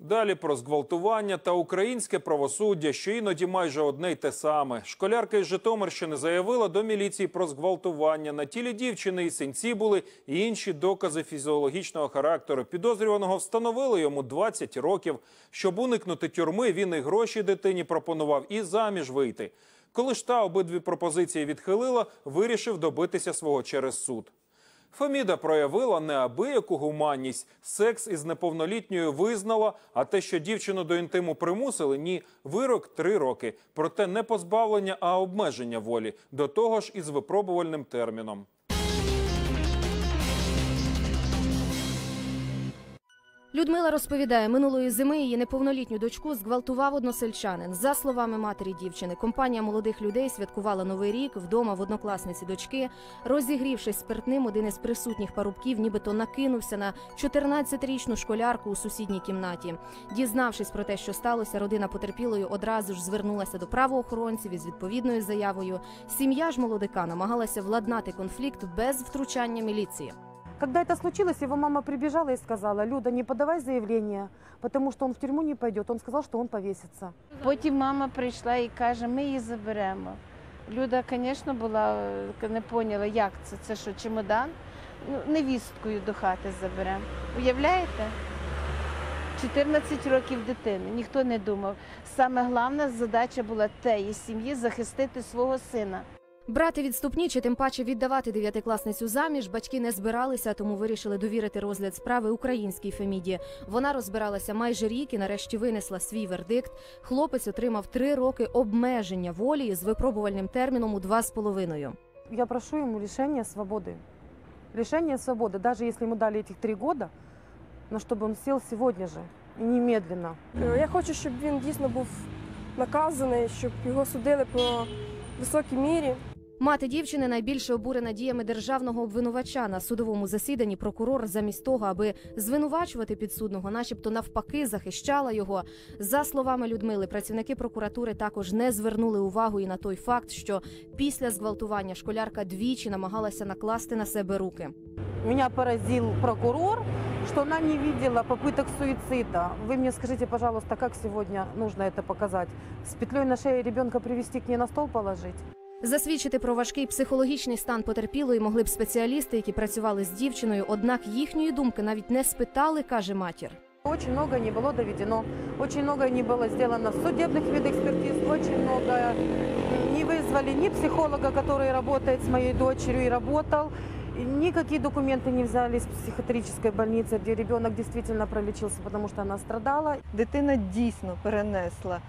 Далі про зґвалтування та українське правосуддя, що іноді майже одне й те саме. Школярка із Житомирщини заявила до міліції про зґвалтування. На тілі дівчини і синці були і інші докази фізіологічного характеру. Підозрюваного встановили йому 20 років. Щоб уникнути тюрми, він і гроші дитині пропонував, і заміж вийти. Коли ж та обидві пропозиції відхилила, вирішив добитися свого через суд. Феміда проявила неабияку гуманність. Секс із неповнолітньою визнала, а те, що дівчину до інтиму примусили, ні, вирок три роки. Проте не позбавлення, а обмеження волі. До того ж із випробувальним терміном. Людмила розповідає, минулої зими її неповнолітню дочку зґвалтував односельчанин. За словами матері дівчини, компанія молодих людей святкувала новий рік вдома в однокласниці дочки. Розігрівшись спиртним, один із присутніх парубків, нібито накинувся на 14-річну школярку у сусідній кімнаті. Дізнавшись про те, що сталося, родина потерпілої одразу ж звернулася до правоохоронців із відповідною заявою. Сім'я ж молодика намагалася владнати конфлікт без втручання міліції. Когда это случилось, его мама прибежала и сказала, Люда, не подавай заявление, потому что он в тюрьму не пойдет. Он сказал, что он повесится. Потім мама прийшла і каже, ми її заберемо. Люда, звісно, була е, не поняла, як це, це що, чемодан? Ну, невісткою до хати заберемо. Уявляєте? 14 років дитини, ніхто не думав. Саме головна задача була теї сім'ї захистити свого сина. Брати відступні чи тим паче віддавати дев'ятикласницю заміж батьки не збиралися, тому вирішили довірити розгляд справи українській Феміді. Вона розбиралася майже рік і нарешті винесла свій вердикт. Хлопець отримав три роки обмеження волі з випробувальним терміном у два з половиною. Я прошу ему лишения свободы. Лишение свободы, даже если ему дали этих три года, но чтобы он сел сегодня же, и немедленно. Е, Я хочу, щоб він дійсно був наказаний, щоб його судили по високій мірі. Мати дівчини найбільше обурена діями державного обвинувача на судовому засіданні. Прокурор замість того, аби звинувачувати підсудного, начебто навпаки, захищала його. За словами Людмили, працівники прокуратури також не звернули увагу і на той факт, що після зґвалтування школярка двічі намагалася накласти на себе руки. Меня поразил прокурор, что она не видела попыток суицида. Вы мне скажите, пожалуйста, как сегодня нужно это показать? С петлей на шее ребенка привести к ней на стол положить? Засвідчити про важкий психологічний стан потерпілої могли б спеціалісти, які працювали з дівчиною. Однак їхньої думки навіть не спитали, каже матір. Очень много не было доведено, очень много не было сделано судебных видэкспертиз, очень много не вызвали ни психолога, который работает с моей дочерью и работал, и никакие документы не взяли из психиатрической больницы, где ребенок действительно пролечился, потому что она страдала. дитина дійсно перенесла м,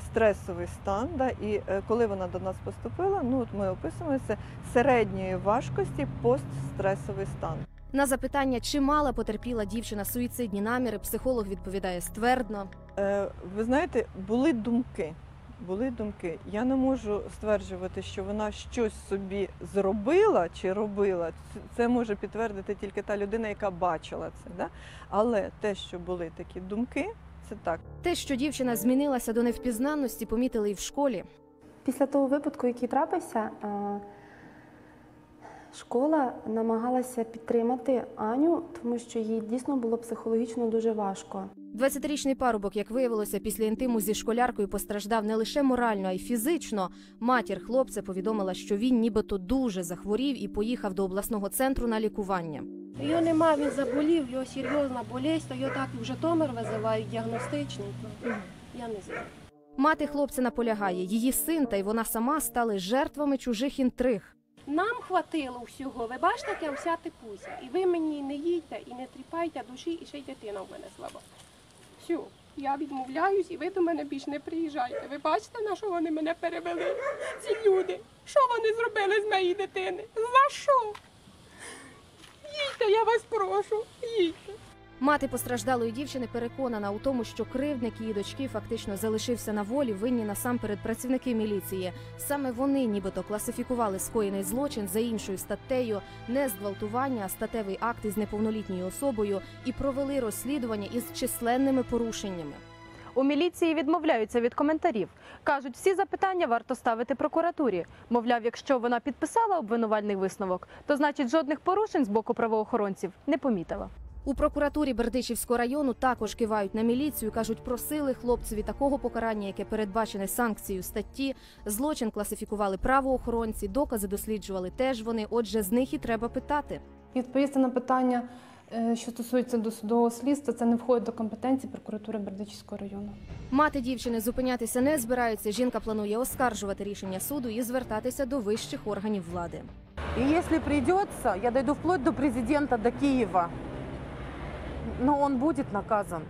стресовий стан. Да, і е, коли вона до нас поступила, ну от ми описуємо це середньої важкості постстресовий стан. На запитання, чи мала потерпіла дівчина суїцидні наміри, психолог відповідає ствердно. Е, Ви знаєте, були думки. Були думки. Я не можу стверджувати, що вона щось собі зробила чи робила. Це може підтвердити тільки та людина, яка бачила це. Да? Але те, що були такі думки, це так. Те, що дівчина змінилася до невпізнанності, помітили і в школі. Після того випадку, який трапився, е, школа намагалася підтримати Аню, тому що їй дійсно було психологічно дуже важко. 20-річний парубок, як виявилося, після інтиму зі школяркою постраждав не лише морально, а й фізично. Матір хлопця повідомила, що він нібито дуже захворів і поїхав до обласного центру на лікування. Його нема, він заболів, його серйозна болезнь, то його так в Житомир визивають діагностичний. То я не знаю. Мати хлопця наполягає, її син та й вона сама стали жертвами чужих інтриг. Нам хватило всього. Ви бачите, як я вся типуся. І ви мені не їдьте і не тріпайте душі, і ще й дитина в мене слаба. Все, я відмовляюсь, і ви до мене більш не приїжджайте. Ви бачите, на що вони мене перевели? Ці люди. Що вони зробили з моєї дитини? За що? Їдьте, я вас прошу, їдьте. Мати постраждалої дівчини переконана у тому, що кривдник її дочки фактично залишився на волі, винні насамперед працівники міліції. Саме вони, нібито, класифікували скоєний злочин за іншою статтею не зґвалтування, а статевий акт із неповнолітньою особою і провели розслідування із численними порушеннями. У міліції відмовляються від коментарів. Кажуть, всі запитання варто ставити прокуратурі. Мовляв, якщо вона підписала обвинувальний висновок, то значить жодних порушень з боку правоохоронців не помітила. У прокуратурі Бердичівського району також кивають на міліцію. кажуть, просили хлопцеві такого покарання, яке передбачене санкцією статті. Злочин класифікували правоохоронці, докази досліджували теж вони. Отже, з них і треба питати. Відповісти на питання, що стосується досудового слідства, це не входить до компетенції прокуратури Бердичівського району. Мати дівчини зупинятися не збирається. Жінка планує оскаржувати рішення суду і звертатися до вищих органів влади. І якщо прийдеться, я дойду вплоть до президента, до Києва. Ну он буде наказан.